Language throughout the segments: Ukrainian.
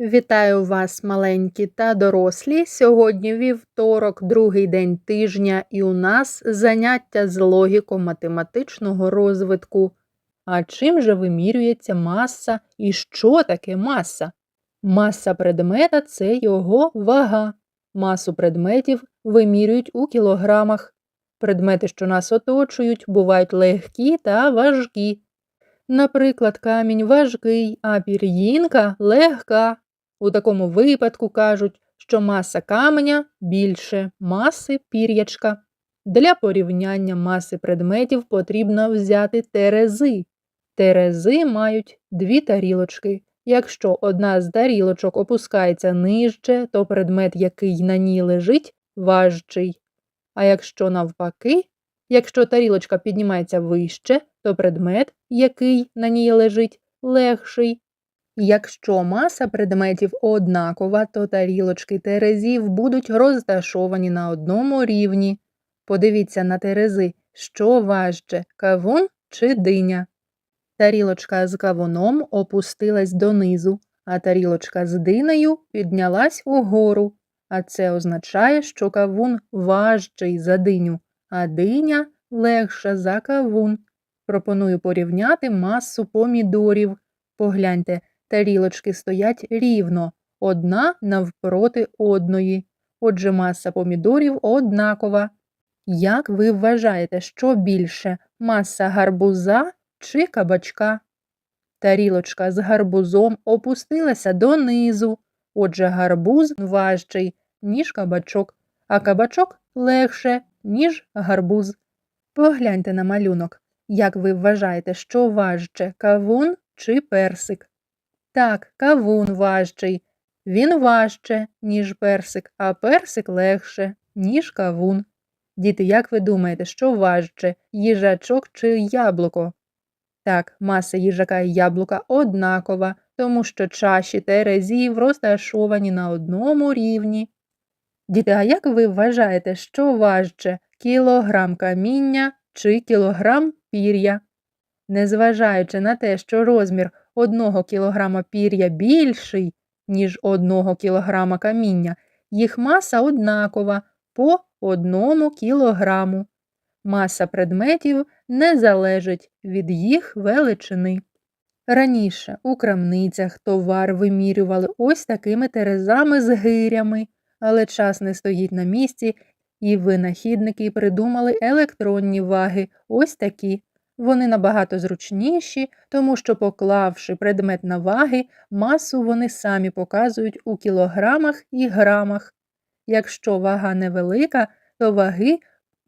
Вітаю вас, маленькі та дорослі. Сьогодні вівторок, другий день тижня, і у нас заняття з логіко-математичного розвитку. А чим же вимірюється маса і що таке маса? Маса предмета це його вага. Масу предметів вимірюють у кілограмах. Предмети, що нас оточують, бувають легкі та важкі. Наприклад, камінь важкий, а пір'їнка легка. У такому випадку кажуть, що маса каменя більше маси пір'ячка. Для порівняння маси предметів потрібно взяти терези. Терези мають дві тарілочки. Якщо одна з тарілочок опускається нижче, то предмет, який на ній лежить, важчий. А якщо навпаки, якщо тарілочка піднімається вище, то предмет, який на ній лежить, легший. Якщо маса предметів однакова, то тарілочки терезів будуть розташовані на одному рівні. Подивіться на терези, що важче кавун чи диня. Тарілочка з кавуном опустилась донизу, а тарілочка з динею піднялась угору. А це означає, що кавун важчий за диню, а диня легша за кавун. Пропоную порівняти масу помідорів. Погляньте, тарілочки стоять рівно, одна навпроти одної. Отже, маса помідорів однакова. Як ви вважаєте, що більше маса гарбуза чи кабачка? Тарілочка з гарбузом опустилася донизу. Отже, гарбуз важчий, ніж кабачок, а кабачок легше, ніж гарбуз. Погляньте на малюнок. Як ви вважаєте, що важче кавун чи персик? Так, кавун важчий. Він важче, ніж персик, а персик легше, ніж кавун. Діти, як ви думаєте, що важче їжачок чи яблуко? Так, маса їжака і яблука однакова, тому що чаші терезів розташовані на одному рівні. Діти, а як ви вважаєте, що важче кілограм каміння чи кілограм пір'я? Незважаючи на те, що розмір одного кілограма пір'я більший, ніж одного кілограма каміння, їх маса однакова по одному кілограму. Маса предметів не залежить від їх величини. Раніше у крамницях товар вимірювали ось такими терезами з гирями, але час не стоїть на місці, і винахідники придумали електронні ваги ось такі. Вони набагато зручніші, тому що, поклавши предмет на ваги, масу вони самі показують у кілограмах і грамах. Якщо вага невелика, то ваги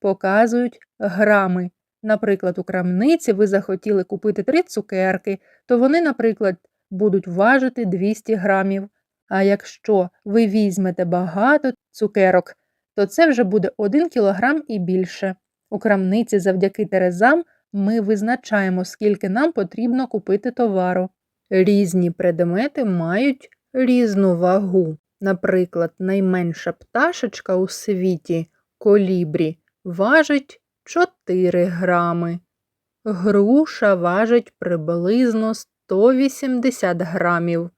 показують грами. Наприклад, у крамниці ви захотіли купити три цукерки, то вони, наприклад, будуть важити 200 грамів. А якщо ви візьмете багато цукерок, то це вже буде 1 кілограм і більше. У крамниці завдяки терезам ми визначаємо, скільки нам потрібно купити товару. Різні предмети мають різну вагу. Наприклад, найменша пташечка у світі колібрі важить 4 грами. Груша важить приблизно 180 грамів,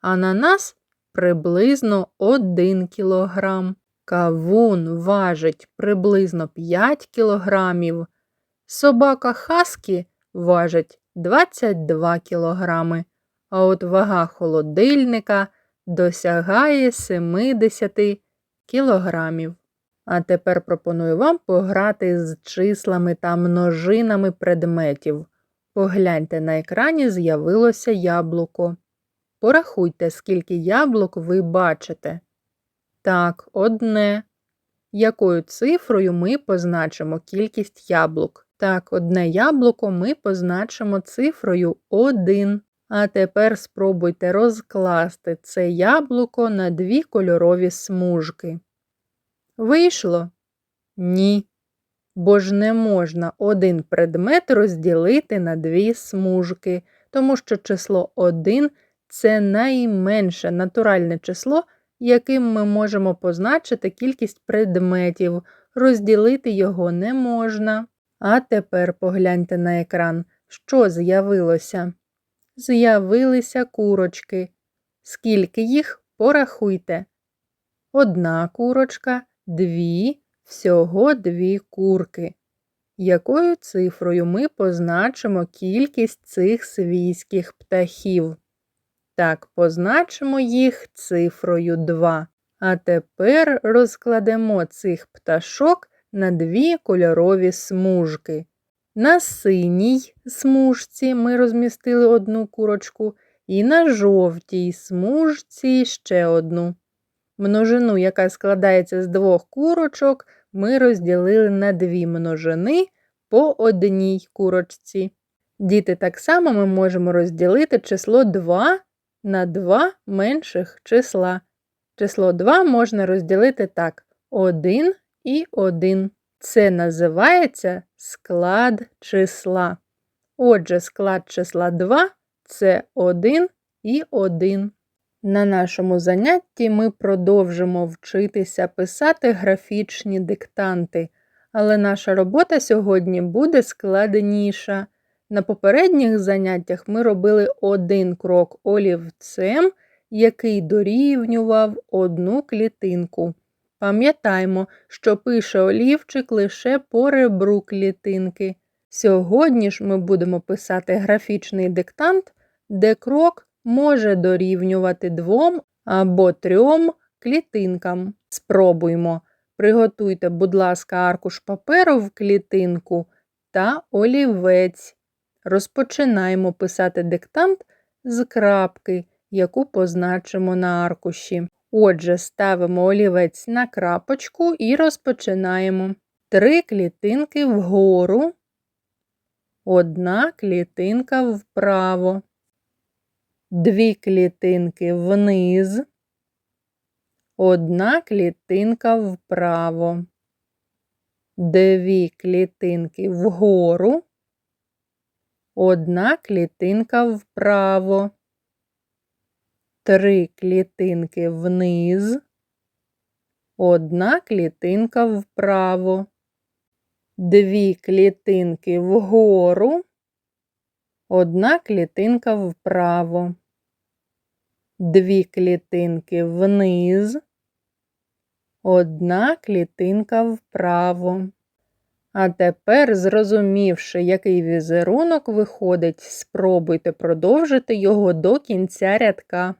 ананас приблизно 1 кілограм. Кавун важить приблизно 5 кілограмів. Собака Хаскі важить 22 кілограми, а от вага холодильника досягає 70 кілограмів. А тепер пропоную вам пограти з числами та множинами предметів. Погляньте, на екрані з'явилося яблуко. Порахуйте, скільки яблук ви бачите. Так, одне. Якою цифрою ми позначимо кількість яблук? Так, одне яблуко ми позначимо цифрою 1. А тепер спробуйте розкласти це яблуко на дві кольорові смужки. Вийшло? Ні. Бо ж не можна один предмет розділити на дві смужки, тому що число 1 це найменше натуральне число, яким ми можемо позначити кількість предметів, розділити його не можна. А тепер погляньте на екран, що з'явилося. З'явилися курочки. Скільки їх? Порахуйте. Одна курочка, дві, всього дві курки. Якою цифрою ми позначимо кількість цих свійських птахів? Так, позначимо їх цифрою 2. А тепер розкладемо цих пташок на дві кольорові смужки. На синій смужці ми розмістили одну курочку, і на жовтій смужці ще одну. Множину, яка складається з двох курочок, ми розділили на дві множини по одній курочці. Діти, так само ми можемо розділити число 2 на 2 менших числа. Число 2 можна розділити так: 1 і 1. Це називається склад числа. Отже, склад числа 2 це 1 і 1. На нашому занятті ми продовжимо вчитися писати графічні диктанти, але наша робота сьогодні буде складніша. На попередніх заняттях ми робили один крок олівцем, який дорівнював одну клітинку. Пам'ятаймо, що пише олівчик лише по ребру клітинки. Сьогодні ж ми будемо писати графічний диктант, де крок може дорівнювати двом або трьом клітинкам. Спробуймо. Приготуйте, будь ласка, аркуш паперу в клітинку та олівець. Розпочинаємо писати диктант з крапки, яку позначимо на аркуші. Отже, ставимо олівець на крапочку і розпочинаємо. Три клітинки вгору, одна клітинка вправо, дві клітинки вниз, одна клітинка вправо, дві клітинки вгору, одна клітинка вправо три клітинки вниз, одна клітинка вправо, дві клітинки вгору, одна клітинка вправо, дві клітинки вниз, одна клітинка вправо. А тепер, зрозумівши, який візерунок виходить, спробуйте продовжити його до кінця рядка.